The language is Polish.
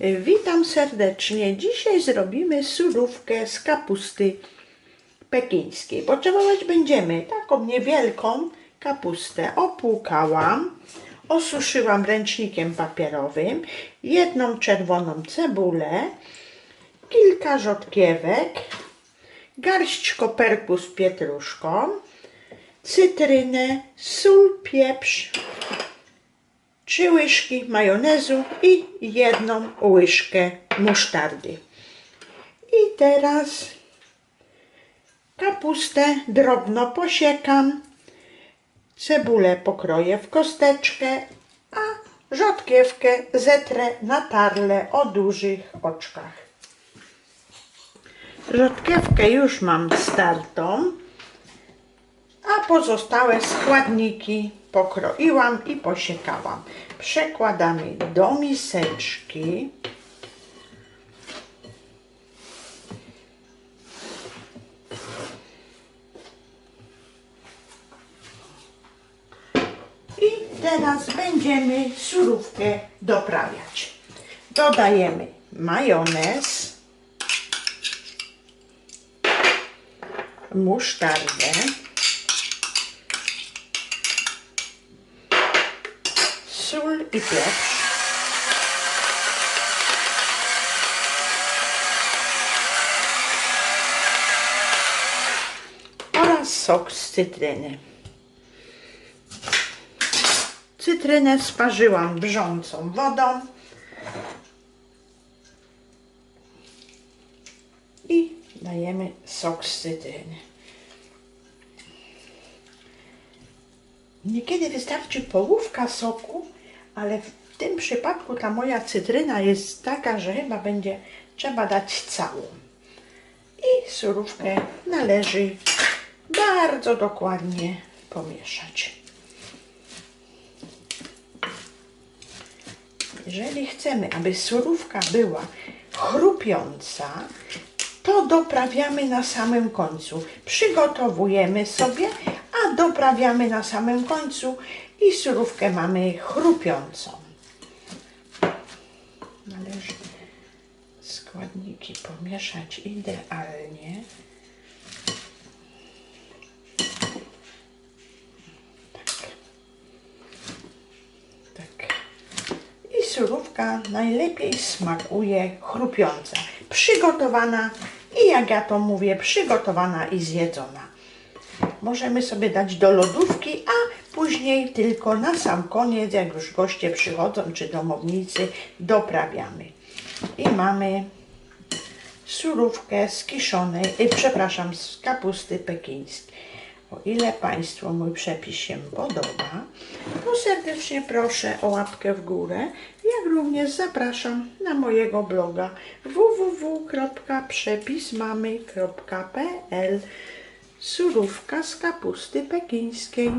Witam serdecznie. Dzisiaj zrobimy surówkę z kapusty pekińskiej. Potrzebować będziemy taką niewielką kapustę. Opłukałam, osuszyłam ręcznikiem papierowym, jedną czerwoną cebulę, kilka rzodkiewek, garść koperku z pietruszką, cytrynę, sól, pieprz, trzy łyżki majonezu i jedną łyżkę musztardy. I teraz kapustę drobno posiekam, cebulę pokroję w kosteczkę, a rzodkiewkę zetrę na tarle o dużych oczkach. Rzodkiewkę już mam startą, a pozostałe składniki pokroiłam i posiekałam. Przekładamy do miseczki. I teraz będziemy surówkę doprawiać. Dodajemy majonez, musztardę, sól i pieprz. Oraz sok z cytryny. Cytrynę sparzyłam wrzącą wodą. I dajemy sok z cytryny. Niekiedy wystarczy połówka soku, ale w tym przypadku ta moja cytryna jest taka, że chyba będzie trzeba dać całą. I surówkę należy bardzo dokładnie pomieszać. Jeżeli chcemy, aby surówka była chrupiąca, to doprawiamy na samym końcu. Przygotowujemy sobie, doprawiamy na samym końcu i surówkę mamy chrupiącą. Należy składniki pomieszać idealnie. Tak. Tak. Surówka najlepiej smakuje chrupiąca. Przygotowana i jak ja to mówię, przygotowana i zjedzona. Możemy sobie dać do lodówki, a później tylko na sam koniec, jak już goście przychodzą czy domownicy, doprawiamy. I mamy surówkę z kiszonej, y, przepraszam, z kapusty pekińskiej. O ile Państwu mój przepis się podoba, to serdecznie proszę o łapkę w górę, jak również zapraszam na mojego bloga www.przepismamy.pl Surówka z kapusty pekińskiej.